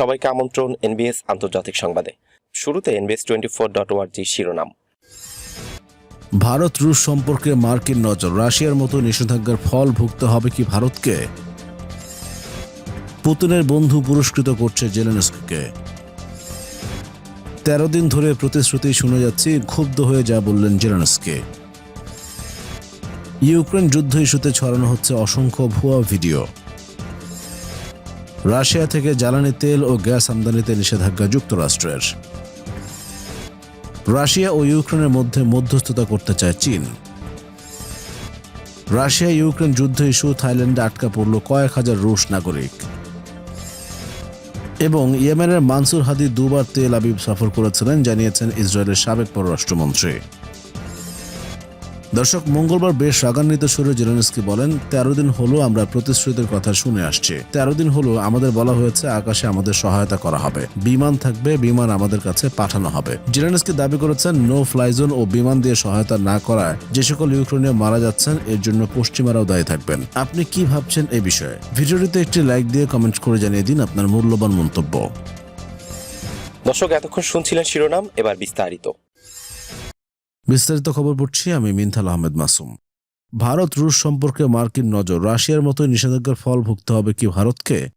সবাইকে আমন্ত্রণ এনবিএস আন্তর্জাতিক সংবাদে। শুরুতে এনবিএস টোয়েন্টি ফোর ডট ওয়ার্জি শিরোনাম। ভারত রুশ সম্পর্কে মার্কিন নজর। রাশিয়ার মতো নিষেধাজ্ঞার ফল ভুগতে হবে কি ভারতকে? পুতিনের বন্ধু পুরস্কৃত করছে জেলেনস্কিকে। তেরো দিন ধরে প্রতিশ্রুতি শুনে যাচ্ছি, ক্ষুব্ধ হয়ে যা বললেন জেলেনস্কি। ইউক্রেন যুদ্ধ ইস্যুতে ছড়ানো হচ্ছে অসংখ্য ভুয়া ভিডিও। রাশিয়া থেকে জ্বালানি তেল ও গ্যাস আমদানিতে নিষেধাজ্ঞা যুক্তরাষ্ট্রের। রাশিয়া ও ইউক্রেনের মধ্যে মধ্যস্থতা করতে চায় চীন। রাশিয়া ইউক্রেন যুদ্ধ ইস্যু থাইল্যান্ডে আটকা পড়ল কয়েক হাজার রুশ নাগরিক। এবং ইয়েমেনের মানসুর হাদি দুবার তেল আবিব সফর করেছিলেন, জানিয়েছেন ইসরায়েলের সাবেক পররাষ্ট্রমন্ত্রী। দর্শক, মঙ্গলবার বেশ রাগান্বিত সুরে জেলেনস্কি বলেন, তেরো দিন হলো আমরা প্রতিশ্রুতির কথা শুনে আসছি। তেরো দিন হলো আমাদের বলা হয়েছে আকাশে আমাদের সহায়তা করা হবে। বিমান থাকবে, বিমান আমাদের কাছে পাঠানো হবে। জেলেনস্কি দাবি করেছেন, নো ফ্লাই জোন ও বিমান দিয়ে সহায়তা না করায় যে সকল ইউক্রেনীয় মারা যাচ্ছেন, এর জন্য পশ্চিমারাও দায়ী থাকবেন। আপনি কি ভাবছেন এই বিষয়ে? ভিডিওটিতে একটি লাইক দিয়ে কমেন্ট করে জানিয়ে দিন আপনার মূল্যবান মন্তব্য। দর্শক, এতক্ষণ শুনছিলেন শিরোনাম, এবার বিস্তারিত। বিস্তারিত খবর পড়ছি আমি মিনথাল আহমেদ মাসুম। ভারত রুশ সম্পর্কে মার্কিন নজর, রাশিয়ার মতোই নিষেধাজ্ঞার ফল ভুগতে হবে কি ভারতকে?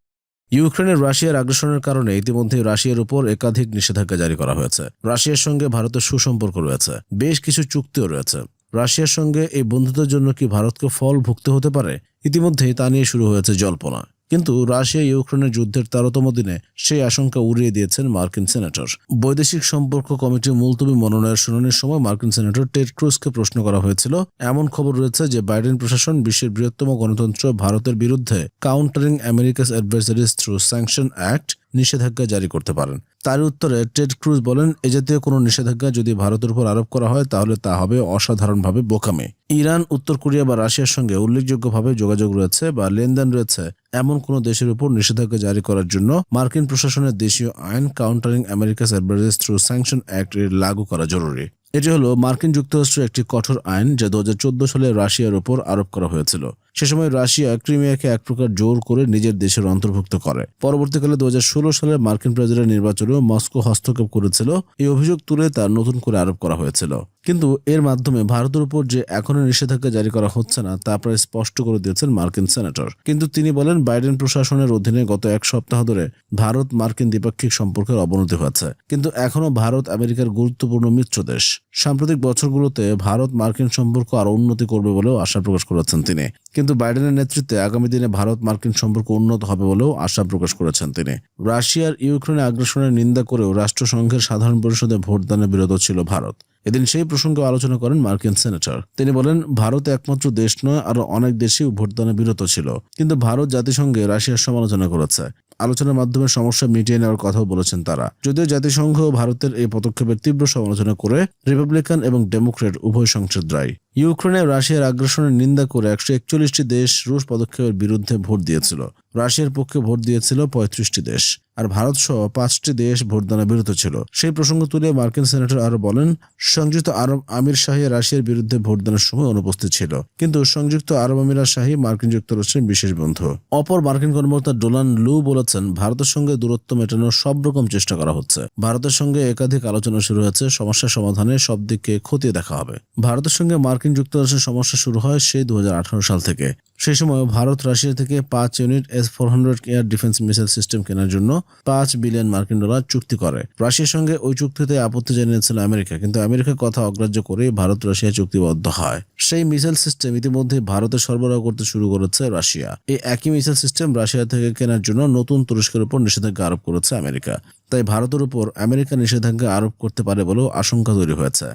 ইউক্রেনের রাশিয়ার আগ্রাসনের কারণে ইতিমধ্যে রাশিয়ার উপর একাধিক নিষেধাজ্ঞা জারি করা হয়েছে। রাশিয়ার সঙ্গে ভারতের সুসম্পর্ক রয়েছে। বেশ কিছু চুক্তিও রয়েছে। রাশিয়ার সঙ্গে এই বন্ধুত্বের জন্য কি ভারতকে ফল ভুগতে হতে পারে? ইতিমধ্যেই তা নিয়ে শুরু হয়েছে জল্পনা। কিন্তু রাশিয়া ইউক্রেনের যুদ্ধের তেরোতম দিনে সেই আশঙ্কা উড়িয়ে দিয়েছেন মার্কিন সেনেটর। বৈদেশিক সম্পর্ক কমিটির মুলতবি মনোনয়ন শুনানির সময় মার্কিন সেনেটর টেড ক্রুজকে প্রশ্ন করা হয়েছিল। এমন খবর রয়েছে যে বাইডেন প্রশাসন বিশ্বের বৃহত্তম গণতন্ত্র ভারতের বিরুদ্ধে countering America's adversaries through sanction act নিষেধাজ্ঞা জারি করতে পারেন। তার উত্তরে টেড ক্রুজ বলেন, এ জাতীয় কোনো নিষেধাজ্ঞা যদি ভারতের উপর আরোপ করা হয়, তাহলে তা হবে অসাধারণভাবে বোকামে। ইরান, উত্তর কোরিয়া বা রাশিয়ার সঙ্গে উল্লেখযোগ্যভাবে যোগাযোগ রয়েছে বা লেনদেন রয়েছে এমন কোনো দেশের উপর নিষেধাজ্ঞা জারি করার জন্য। মার্কিন প্রশাসনের দেশীয় আইন countering America's advisers through sanction act এর লাগু করা জরুরি। এটি হলো মার্কিন যুক্তরাষ্ট্রের একটি কঠোর আইন, যা দু হাজার চোদ্দ সালে রাশিয়ার উপর আরোপ করা হয়েছিল। সে সময় রাশিয়া ক্রিমিয়াকে এক প্রকার জোর করে নিজের দেশের অন্তর্ভুক্ত করে। পরবর্তীকালে দু হাজার ষোলো সালে মার্কিন প্রেসিডেন্ট নির্বাচনেও মস্কো হস্তক্ষেপ করেছিল। এই অভিযোগ তুলে তার নতুন করে আরোপ করা হয়েছিল। কিন্তু এর মাধ্যমে ভারতের উপর যে এখনও নিষেধাজ্ঞা জারি করা হচ্ছে না, তা প্রায় স্পষ্ট করে দিয়েছেন মার্কিন সেনেটর। কিন্তু তিনি বলেন, বাইডেন প্রশাসনের অধীনে গত এক সপ্তাহ ধরে ভারত মার্কিন দ্বিপাক্ষিক সম্পর্কের অবনতি হয়েছে। কিন্তু এখনও ভারত আমেরিকার গুরুত্বপূর্ণ মিত্র দেশ। সাম্প্রতিক বছরগুলোতে ভারত মার্কিন সম্পর্ক আরও উন্নতি করবে বলেও আশা প্রকাশ করেছেন তিনি। কিন্তু বাইডেনের নেতৃত্বে আগামী দিনে ভারত মার্কিন সম্পর্ক উন্নত হবে বলেও আশা প্রকাশ করেছেন তিনি। রাশিয়ার ইউক্রেনে আগ্রাসনের নিন্দা করেও রাষ্ট্রসংঘের সাধারণ পরিষদে ভোটদানে বিরত ছিল ভারত। এদিন সেই প্রসঙ্গে আলোচনা করেন মার্কিন সেনেটর। তিনি বলেন, ভারত একমাত্র দেশ নয় আরও অনেক দেশই ভোটদানে বিরত ছিল। কিন্তু ভারত জাতিসংঘে রাশিয়ার সমালোচনা করেছে। আলোচনার মাধ্যমে সমস্যা মিটিয়ে নেওয়ার কথাও বলেছেন তারা। যদিও জাতিসংঘ ভারতের এই পদক্ষেপের তীব্র সমালোচনা করে রিপাবলিকান এবং ডেমোক্রেট উভয় সংসদ রায় ইউক্রেনে রাশিয়ার আগ্রাসনের নিন্দা করে একশো একচল্লিশটি দেশ রুশ পদক্ষেপের বিরুদ্ধে ভোট দিয়েছিল। রাশিয়ার পক্ষে ভোট দিয়েছিল পঁয়ত্রিশটি দেশ। আর ভারত সহ পাঁচটি দেশ ভোটদানে বিরত ছিল। সেই প্রসঙ্গ তুলে মার্কিন সেনেটর আরও বলেন, সংযুক্ত আরব আমির শাহী রাশিয়ার বিরুদ্ধে ভোটদানের সময় অনুপস্থিত ছিল। কিন্তু সংযুক্ত আরব আমিরাত শাহী মার্কিন যুক্তরাষ্ট্রের বিশেষ বন্ধু। অপর মার্কিন কর্মকর্তা ডোনাল্ড লু বলেছেন, ভারতের সঙ্গে দূরত্ব মেটানোর সব রকম চেষ্টা করা হচ্ছে। ভারতের সঙ্গে একাধিক আলোচনা শুরু হয়েছে, সমস্যা সমাধানে সব দিককে খতিয়ে দেখা হবে। ভারতের সঙ্গে মার্কিন যুক্তরাষ্ট্রের সমস্যা শুরু হয় সেই দু হাজার আঠারো সাল থেকে। সেই সময় ভারত, রাশিয়া থেকে পাঁচ unit S four hundred air defence missile system কেনার জন্য পাঁচ বিলিয়ন মার্কিন ডলার চুক্তি করে। রাশিয়ার সঙ্গে ওই চুক্তিতে আপত্তি জানিয়েছিল আমেরিকা, কিন্তু আমেরিকার কথা অগ্রাহ্য করে ভারত, রাশিয়া চুক্তিবদ্ধ হয়। সেই মিসাইল সিস্টেম ইতিমধ্যে ভারতে সরবরাহ করতে শুরু করেছে রাশিয়া। এই একই মিসাইল সিস্টেম রাশিয়া থেকে কেনার জন্য নতুন তুরস্কের উপর নিষেধাজ্ঞা আরোপ করেছে আমেরিকা। তাই ভারতের উপর আমেরিকা নিষেধাজ্ঞা আরোপ করতে পারে বলেও আশঙ্কা তৈরি হয়েছে।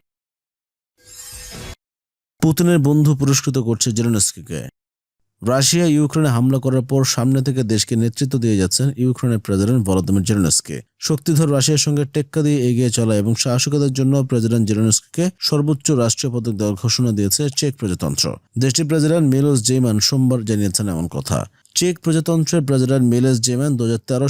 পুতিনের বন্ধু পুরস্কৃত করছে জেলেনস্কিকে। রাশিয়া ইউক্রেনে হামলা করার পর সামনে থেকে দেশকে নেতৃত্ব দিয়ে যাচ্ছেন ইউক্রেনের প্রেসিডেন্ট ভলোদিমির জেলেনস্কি। শক্তিধর রাশিয়ার সঙ্গে টেক্কা দিয়ে এগিয়ে চলা এবং সাহসিকতার জন্য প্রেসিডেন্ট জেলেনস্কিকে সর্বোচ্চ রাষ্ট্রীয় পদক দেওয়ার ঘোষণা দিয়েছে চেক প্রজাতন্ত্র। দেশটির প্রেসিডেন্ট মিলোস জেইমান সোমবার জানিয়েছেন এমন কথা। চেক প্রজাতন্ত্রের প্রেসিডেন্ট মিলেস জেমান দু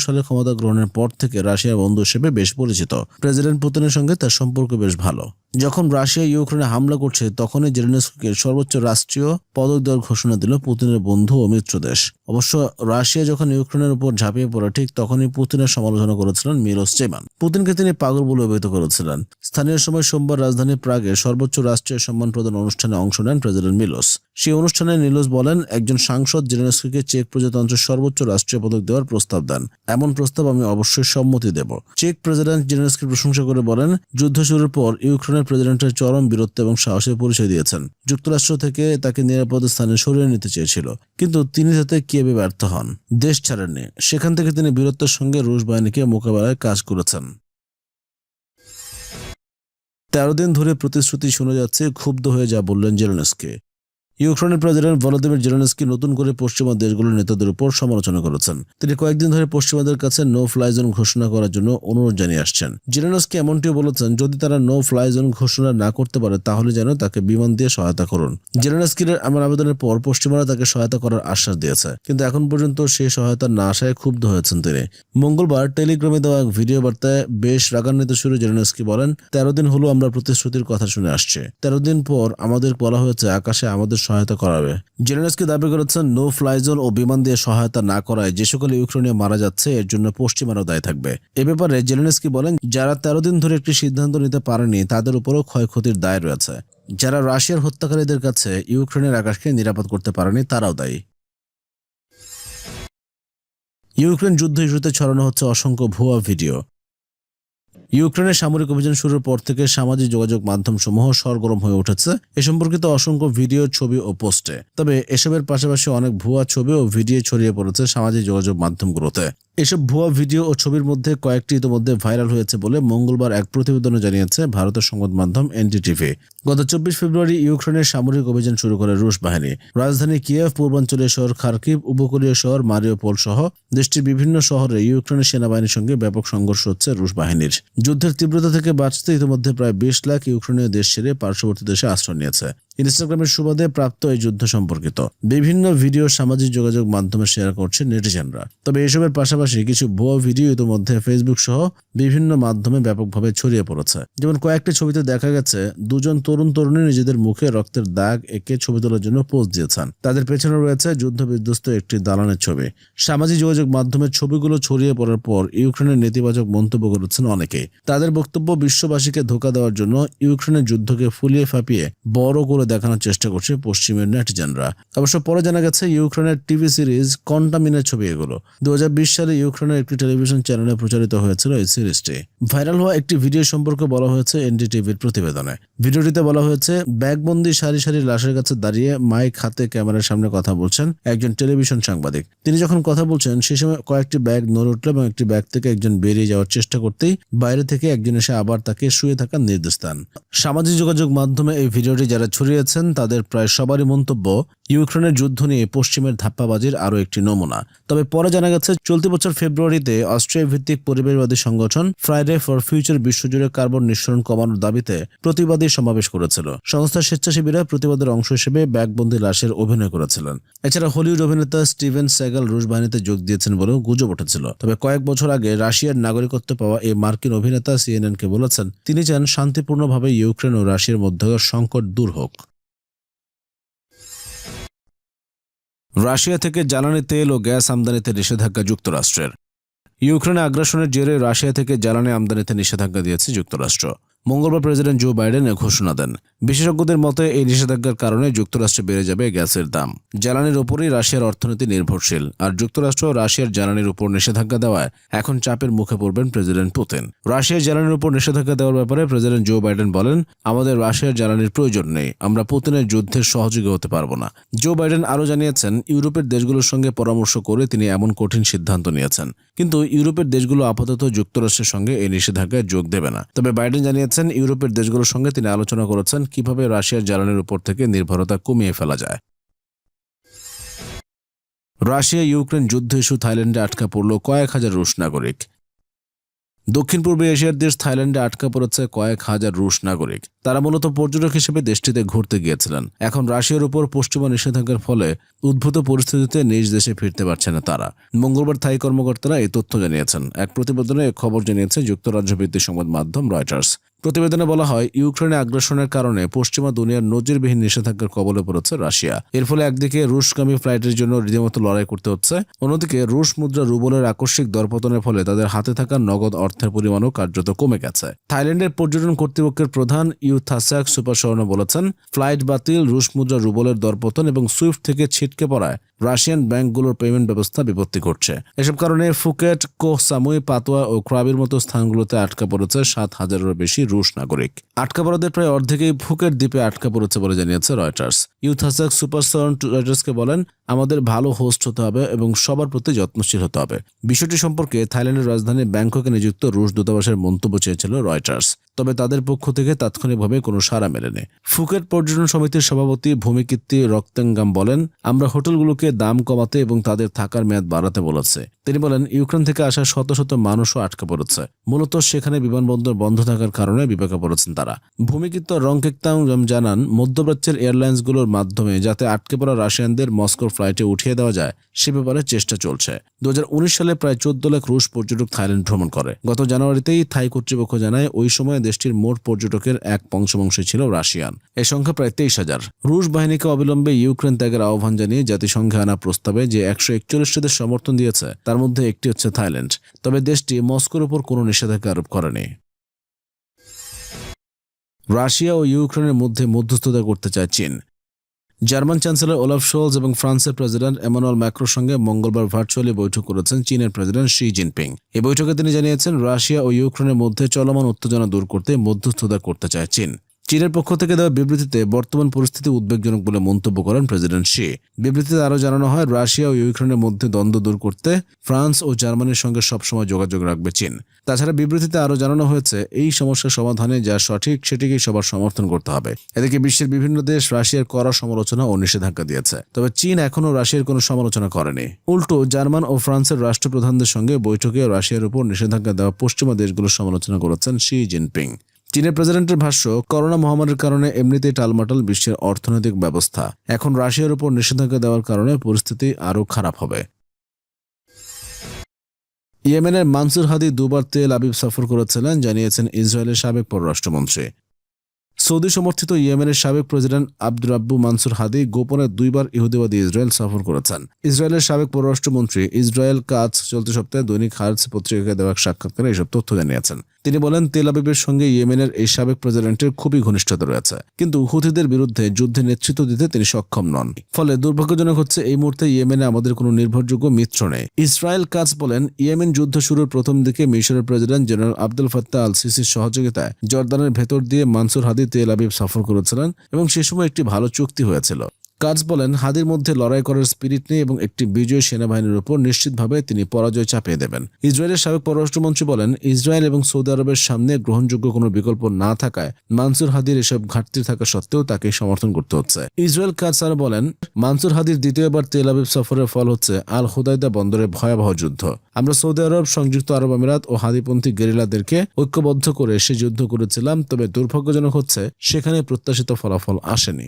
সালে ক্ষমতা গ্রহণের পর থেকে রাশিয়ার বন্ধু হিসেবে বেশ পরিচিত। প্রেসিডেন্ট পুতিনের সঙ্গে তার সম্পর্ক বেশ ভালো। যখন রাশিয়া ইউক্রেনে হামলা করছে, তখনই জেলেনস্কিকে সর্বোচ্চ রাষ্ট্রীয় পদক দেওয়ার ঘোষণা দিল পুতিনের বন্ধু ও মিত্র দেশ। অবশ্য রাশিয়া যখন ইউক্রেনের উপর ঝাঁপিয়ে পড়ে, ঠিক তখনই পুতিনের সমালোচনা করেছিলেন মিলোস চেমান পুতিনকে তিনি পাগল বলে অভিহিত করেছিলেন। স্থানীয় সময় সোমবার রাজধানী প্রাগে সর্বোচ্চ রাষ্ট্রীয় সম্মান প্রদান অনুষ্ঠানে অংশ নেন প্রেসিডেন্ট মিলোস। সেই অনুষ্ঠানে নিলোস বলেন, একজন সাংসদ জেলেনস্কিকে চেক প্রজাতন্ত্রের সর্বোচ্চ রাষ্ট্রীয় পদক দেওয়ার প্রস্তাব দেন। এমন প্রস্তাব আমি অবশ্যই সম্মতি দেব। চেক প্রেসিডেন্ট জেলেনস্কির প্রশংসা করে বলেন, যুদ্ধ শুরুর পর ইউক্রেনের প্রেসিডেন্টের চরম বীরত্ব এবং সাহসের পরিচয় দিয়েছেন। যুক্তরাষ্ট্র থেকে তাকে নিরাপদ স্থানে সরিয়ে নিতে চেয়েছিল, কিন্তু তিনি তাতে কীভাবে ব্যর্থ হন। দেশ ছাড়েননি। সেখান থেকে তিনি বীরত্বের সঙ্গে রুশ বাহিনীকে মোকাবেলায় কাজ করেছেন। তেরো দিন ধরে প্রতিশ্রুতি শোনা যাচ্ছে, ক্ষুব্ধ হয়ে যা বললেন জেলেনস্কি। ইউক্রেনের প্রেসিডেন্ট ভলোদিমির জেলেনস্কি নতুন করে পশ্চিমা দেশগুলোর নেতাদের উপর সমালোচনা করেছেন। তিনি কয়েকদিন ধরে পশ্চিমাদের কাছে নো ফ্লাই জোন ঘোষণা করার জন্য অনুরোধ জানিয়ে আসছেন। জেলেনস্কি এমনটিও বলেছেন, যদি তারা নো ফ্লাই জোন ঘোষণা না করতে পারে, তাহলে যেন তাকে বিমান দিয়ে সহায়তা করুন। জেলেনস্কির আমার আবেদনের পর পশ্চিমারা তাকে সহায়তা করার আশ্বাস দিয়েছে, কিন্তু এখন পর্যন্ত সেই সহায়তা না আসায় ক্ষুব্ধ হয়েছেন তিনি। মঙ্গলবার টেলিগ্রামে দেওয়া এক ভিডিও বার্তায় বেশ রাগান্বিত সুরে জেলেনস্কি বলেন, তেরো দিন হলো আমরা প্রতিশ্রুতির কথা শুনে আসছে। তেরো দিন পর আমাদের বলা হয়েছে, আকাশে আমাদের সহায়তা করাবে। জেলেনস্কি দাবি করেছেন, নো ফ্লাই জোন ও বিমান দিয়ে সহায়তা না করায় যে সকল ইউক্রেনীয় মারা যাচ্ছে, এর জন্য পশ্চিমারও দায় থাকবে। এ ব্যাপারে জেলেনস্কি বলেন, যারা তেরো দিন ধরে একটি সিদ্ধান্ত নিতে পারেনি, তাদের উপরও ক্ষয়ক্ষতির দায় রয়েছে। যারা রাশিয়ার হত্যাকারীদের কাছে ইউক্রেনের আকাশকে নিরাপদ করতে পারেনি, তারাও দায়ী। ইউক্রেন যুদ্ধ ইস্যুতে ছড়ানো হচ্ছে অসংখ্য ভুয়া ভিডিও। ইউক্রেনের সামরিক অভিযান শুরুর পর থেকে সামাজিক যোগাযোগ মাধ্যম সমূহ সরগরম হয়ে উঠেছে। এ সম্পর্কিত অসংখ্য ভিডিও, ছবি ও পোস্টে। তবে এসবের পাশাপাশি অনেক ভুয়া ছবি ও ভিডিও ছড়িয়ে পড়েছে সামাজিক যোগাযোগ মাধ্যমগুলোতে। এসব ভুয়া ভিডিও ও ছবির মধ্যে কয়েকটি ইতিমধ্যে ভাইরাল হয়েছে বলে মঙ্গলবার এক প্রতিবেদনে জানিয়েছে ভারতের সংবাদ মাধ্যম এনডিটিভি। গত চব্বিশ ফেব্রুয়ারি ইউক্রেনের সামরিক অভিযান শুরু করে রুশ বাহিনী। রাজধানী কিয়েভ, পূর্বাঞ্চলীয় শহর খার্কিভ, উপকূলীয় শহর মারিওপোল সহ দেশটির বিভিন্ন শহরে ইউক্রেনের সেনাবাহিনীর সঙ্গে ব্যাপক সংঘর্ষ হচ্ছে রুশ বাহিনীর। যুদ্ধের তীব্রতা থেকে বাঁচতে ইতিমধ্যে প্রায় বিশ লাখ ইউক্রেনীয় দেশ ছেড়ে পার্শ্ববর্তী দেশে আশ্রয় নিয়েছে। ইনস্টাগ্রামের সুবাদে প্রাপ্ত এই যুদ্ধ সম্পর্কিত। বিভিন্ন ভিডিও সামাজিক যোগাযোগ মাধ্যমে শেয়ার করছে নেটিজেনরা তবে এসবের পাশাপাশি কিছু ভুয়া ভিডিও ইতিমধ্যে ফেসবুক সহ বিভিন্ন মাধ্যমে ব্যাপকভাবে ছড়িয়ে পড়েছে। যেমন কয়েকটি ছবিতে দেখা গেছে, দুজন তরুণ তরুণী নিজেদের মুখে রক্তের দাগ এঁকে ছবি তোলার জন্য পোস্ট দিয়েছেন। তাদের পেছনে রয়েছে যুদ্ধ বিধ্বস্ত একটি দালানের ছবি। সামাজিক যোগাযোগ মাধ্যমে ছবিগুলো ছড়িয়ে পড়ার পর ইউক্রেনের নেতিবাচক মন্তব্য করেছেন অনেকেই। তাদের বক্তব্য বিশ্ববাসীকে ধোকা দেওয়ার জন্য ইউক্রেনের যুদ্ধকে ফুলিয়ে ফাঁপিয়ে বড় করে দেখানোর চেষ্টা করছে পশ্চিমের নেটিজেনরা। অবশ্য পরে জানা গেছে, ইউক্রেনের টিভি সিরিজ কন্টামিনের ছবি এগুলো। দুই হাজার বিশ সালে ইউক্রেনের একটি টেলিভিশন চ্যানেলে প্রচারিত হয়েছিল এই সিরিজটি। ভাইরাল হওয়া একটি ভিডিও সম্পর্কে বলা হয়েছে এনডিটিভির প্রতিবেদনে। ভিডিওটিতে বলা হয়েছে, ব্যাগবন্দি সারি সারি লাশের কাছে দাঁড়িয়ে মাইক হাতে ক্যামেরার সামনে কথা বলছেন একজন টেলিভিশন সাংবাদিক। তিনি যখন কথা বলছেন সেই সময় কয়েকটি ব্যাগ নড়ে উঠল এবং একটি ব্যাগ থেকে একজন বেরিয়ে যাওয়ার চেষ্টা করতেই বাইরে থেকে একজন এসে আবার তাকে শুয়ে থাকার নির্দেশ দেন। সামাজিক যোগাযোগ মাধ্যমে এই ভিডিওটি যারা ছড়িয়েছেন তাদের প্রায় সবারই মন্তব্য, ইউক্রেনের যুদ্ধ নিয়ে পশ্চিমের ধাপ্পাবাজির আরও একটি নমুনা। তবে পরে জানা গেছে, চলতি বছর ফেব্রুয়ারিতে অস্ট্রিয়া ভিত্তিক পরিবেশবাদী সংগঠন ফ্রাইডে ফর ফিউচার বিশ্বজুড়ে কার্বন নিঃসরণ কমানোর দাবিতে প্রতিবাদী সমাবেশ করেছিল। সংস্থার স্বেচ্ছাসেবীরা প্রতিবাদের অংশ হিসেবে ব্যাগবন্দি লাশের অভিনয় করেছিলেন। এছাড়া হলিউড অভিনেতা স্টিভেন সেগাল রুশ বাহিনীতে যোগ দিয়েছেন বলেও গুজব উঠেছিল। তবে কয়েক বছর আগে রাশিয়ার নাগরিকত্ব পাওয়া এই মার্কিন অভিনেতা, সিএনএনকে বলেছেন, তিনি চান শান্তিপূর্ণভাবে ইউক্রেন ও রাশিয়ার মধ্যকার সংকট দূর হোক। রাশিয়া থেকে জ্বালানি তেল ও গ্যাস আমদানিতে নিষেধাজ্ঞা যুক্তরাষ্ট্রের। ইউক্রেনে আগ্রাসনের জেরে রাশিয়া থেকে জ্বালানি আমদানিতে নিষেধাজ্ঞা দিয়েছে যুক্তরাষ্ট্র। মঙ্গলবার প্রেসিডেন্ট জো বাইডেন ঘোষণা দেন। বিশেষজ্ঞদের মতে, এই নিষেধাজ্ঞার কারণে যুক্তরাষ্ট্রে বেড়ে যাবে গ্যাসের দাম। জ্বালানির উপরই রাশিয়ার অর্থনীতি নির্ভরশীল, আর যুক্তরাষ্ট্র রাশিয়ার জ্বালানির উপর নিষেধাজ্ঞা দেওয়ায় এখন চাপের মুখে পড়বেন প্রেসিডেন্ট পুতিন। রাশিয়ার জ্বালানির উপর নিষেধাজ্ঞা দেওয়ার ব্যাপারে প্রেসিডেন্ট জো বাইডেন বলেন, আমাদের রাশিয়ার জ্বালানির প্রয়োজন নেই। আমরা পুতিনের যুদ্ধের সহযোগী হতে পারব না। জো বাইডেন আরও জানিয়েছেন, ইউরোপের দেশগুলোর সঙ্গে পরামর্শ করে তিনি এমন কঠিন সিদ্ধান্ত নিয়েছেন। কিন্তু ইউরোপের দেশগুলো আপাতত যুক্তরাষ্ট্রের সঙ্গে এই নিষেধাজ্ঞায় যোগ দেবে না। তবে বাইডেন জানিয়েছেন ইউরোপের দেশগুলোর সঙ্গে তিনি আলোচনা করেছেন কীভাবে রাশিয়ার জ্বালানির উপর থেকে নির্ভরতা কমিয়ে ফেলা যায়। রাশিয়া ইউক্রেন যুদ্ধ ইস্যু থাইল্যান্ডে আটকা পড়ল কয়েক হাজার রুশ নাগরিক। দক্ষিণ পূর্ব এশিয়ার দেশ থাইল্যান্ডে আটকা পড়েছে কয়েক হাজার রুশ নাগরিক। তারা মূলত পর্যটক হিসেবে দেশটিতে ঘুরতে গিয়েছিলেন। এখন রাশিয়ার উপর পশ্চিমা নিষেধাজ্ঞার ফলে উদ্ভূত পরিস্থিতিতে নিজ দেশে ফিরতে পারছে না তারা। মঙ্গলবার থাই কর্মকর্তারা এই তথ্য জানিয়েছেন। এক প্রতিবেদনে খবর জানিয়েছে যুক্তরাজ্য ভিত্তিক সংবাদ মাধ্যম রয়টার্স। প্রতিবেদনে বলা হয়, ইউক্রেনে আগ্রাসনের কারণে পশ্চিমা দুনিয়ার নজিরবিহীন নিষেধাজ্ঞার কবলে পড়েছে রাশিয়া। এর ফলে একদিকে রুশগামী ফ্লাইটের জন্য রীতিমতো লড়াই করতে হচ্ছে, অন্যদিকে রুশ মুদ্রা রুবলের আকস্মিক দরপতনের ফলে তাদের হাতে থাকা নগদ অর্থের পরিমাণও কার্যত কমে গেছে। থাইল্যান্ডের পর্যটন কর্তৃপক্ষের প্রধান ইউ থাসাক সুপার শর্মা বলেছেন, ফ্লাইট বাতিল, রুশ মুদ্রা রুবলের দরপতন এবং সুইফট থেকে ছিটকে পড়ায় রাশিয়ান ব্যাংকগুলোর পেমেন্ট ব্যবস্থা বিপত্তি ঘটছে। এসব কারণে ফুকেট কোহ সামুই পাতোয়া ও ক্রাবির মতো স্থানগুলোতে আটকা পড়েছে সাত হাজারেরও বেশি রুশ নাগরিক। আটকা পড়াদের প্রায় অর্ধেকেই ফুকের দ্বীপে আটকা পড়েছে বলে জানিয়েছে রয়টার্স। ইউথাসাক সুপারসন রয়টার্সকে বলেন, আমাদের ভালো হোস্ট হতে হবে এবং সবার প্রতি যত্নশীল হতে হবে। বিষয়টি সম্পর্কে থাইল্যান্ডের রাজধানী ব্যাংককে নিযুক্ত রুশ দূতাবাসের মন্তব্য চেয়েছিল রয়টার্স। তবে তাদের পক্ষ থেকে তাৎক্ষণিকভাবে কোনো সাড়া মেলেনি। ফুকেট পর্যটন সমিতির সভাপতি ভূমিকীর্তি রক্তাঙ্গাম বলেন, আমরা হোটেলগুলোকে দাম কমাতে এবং তাদের থাকার মেয়াদ বাড়াতে বলেছে। তিনি বলেন, ইউক্রেন থেকে আসা শত শত মানুষও আটকা পড়েছে। মূলত সেখানে বিমানবন্দর বন্ধ থাকার কারণে বিপাকে পড়েছেন তারা। ভূমিকীর্ত রংকেকতাং জানান, মধ্যপ্রাচ্যের এয়ারলাইন্সগুলোর মাধ্যমে যাতে আটকে পড়া রাশিয়ানদের মস্কোর ফ্লাইটে উঠিয়ে দেওয়া যায়, সে ব্যাপারে চেষ্টা চলছে। দু হাজার উনিশ সালে প্রায় চোদ্দ লাখ রুশ পর্যটক থাইল্যান্ড ভ্রমণ করে। গত জানুয়ারিতেই থাই কর্তৃপক্ষ জানায়, ওই সময় দেশটির মোট পর্যটকের এক পঞ্চমাংশই ছিল রাশিয়ান। এ সংখ্যা প্রায় তেইশ হাজার। রুশ বাহিনীকে অবিলম্বে ইউক্রেন ত্যাগের আহ্বান জানিয়ে জাতিসংঘে আনা প্রস্তাবে যে একশো একচল্লিশটি দেশ সমর্থন দিয়েছে, তার মধ্যে একটি হচ্ছে থাইল্যান্ড। তবে দেশটি মস্কোর উপর কোনো নিষেধাজ্ঞা আরোপ করেনি। রাশিয়া ও ইউক্রেনের মধ্যে মধ্যস্থতা করতে চায় চীন। জার্মান চ্যান্সেলর ওলাফ শোলস এবং ফ্রান্সের প্রেসিডেন্ট এমানুয়েল ম্যাক্রোর সঙ্গে মঙ্গলবার ভার্চুয়ালি বৈঠক করেছেন চীনের প্রেসিডেন্ট শি জিনপিং। এই বৈঠকে তিনি জানিয়েছেন, রাশিয়া ও ইউক্রেনের মধ্যে চলমান উত্তেজনা দূর করতে মধ্যস্থতা করতে চায় চীন। চীনের পক্ষ থেকে দেওয়া বিবৃতিতে বর্তমান পরিস্থিতি উদ্বেগজনক বলে মন্তব্য করেন প্রেসিডেন্ট শি। বিবৃতিতে আরও জানানো হয়, রাশিয়া ও ইউক্রেনের মধ্যে দ্বন্দ্ব দূর করতে ফ্রান্স ও জার্মানির সঙ্গে সবসময় যোগাযোগ রাখবে চীন। তাছাড়া বিবৃতিতে আরও জানানো হয়েছে, এই সমস্যার সমাধানে যা সঠিক সেটিকেই সবার সমর্থন করতে হবে। এদিকে বিশ্বের বিভিন্ন দেশ রাশিয়ার কড়া সমালোচনা ও নিষেধাজ্ঞা দিয়েছে। তবে চীন এখনও রাশিয়ার কোনো সমালোচনা করেনি। উল্টো, জার্মান ও ফ্রান্সের রাষ্ট্রপ্রধানদের সঙ্গে বৈঠকে রাশিয়ার উপর নিষেধাজ্ঞা দেওয়া পশ্চিমা দেশগুলোর সমালোচনা করেছেন শি জিনপিং। চীনের প্রেসিডেন্টের ভাষ্য, করোনা মহামারীর কারণে এমনিতেই টালমাটাল বিশ্বের অর্থনৈতিক ব্যবস্থা। এখন রাশিয়ার উপর নিষেধাজ্ঞা দেওয়ার কারণে পরিস্থিতি আরও খারাপ হবে। ইয়েমেনের মানসুর হাদি দুবার তেল আবিব সফর করেছিলেন, জানিয়েছেন ইসরায়েলের সাবেক পররাষ্ট্রমন্ত্রী। সৌদি সমর্থিত ইয়েমেনের সাবেক president Abdur Rabbu Mansur Hadi গোপনে দুইবার ইহুদিবাদী ইসরায়েল সফর করেছেন। ইসরায়েলের সাবেক পররাষ্ট্রমন্ত্রী ইসরায়েল কাজ চলতি সপ্তাহে দৈনিক হার্স পত্রিকাকে দেওয়া এক সাক্ষাৎকারে এসব তথ্য জানিয়েছেন। তিনি বলেন, তেল আবিবের সঙ্গে ইয়েমেনের এই সাবেক প্রেসিডেন্টের খুবই ঘনিষ্ঠতা রয়েছে, কিন্তু হুথিদের বিরুদ্ধে যুদ্ধে নেতৃত্ব দিতে তিনি সক্ষম নন। ফলে দুর্ভাগ্যজনক হচ্ছে, এই মুহূর্তে ইয়েমেনে আমাদের কোনো নির্ভরযোগ্য মিত্র নেই। ইসরায়েল কাজ বলেন, ইয়েমেন যুদ্ধ শুরুর প্রথম দিকে মিশরের president general Abdul Fattah Al সিসির সহযোগিতায় জর্দানের ভেতর দিয়ে মানসুর হাদি তেল আবিব সফর করেছিলেন এবং সে সময় একটি ভালো চুক্তি হয়েছিল। কাজ বলেন, হাদির মধ্যে লড়াই করার স্পিরিট নেই এবং একটি বিজয়ী সেনাবাহিনীর উপর নিশ্চিতভাবে তিনি পরাজয় চাপিয়ে দেবেন। ইসরায়েলের সাবেক পররাষ্ট্রমন্ত্রী বলেন, ইসরায়েল এবং সৌদি আরবের সামনে গ্রহণযোগ্য কোনো বিকল্প না থাকায় মানসুর হাদির এসব ঘাটতি থাকা সত্ত্বেও তাকে সমর্থন করতে হচ্ছে। ইসরায়েল কাজ আর বলেন, মানসুর হাদির দ্বিতীয়বার তেল আবিব সফরের ফল হচ্ছে আল হুদাইদা বন্দরে ভয়াবহ যুদ্ধ। আমরা সৌদি আরব, সংযুক্ত আরব আমিরাত ও হাদিপন্থী গেরিলাদেরকে ঐক্যবদ্ধ করে সে যুদ্ধ করেছিলাম, তবে দুর্ভাগ্যজনক হচ্ছে, সেখানে প্রত্যাশিত ফলাফল আসেনি।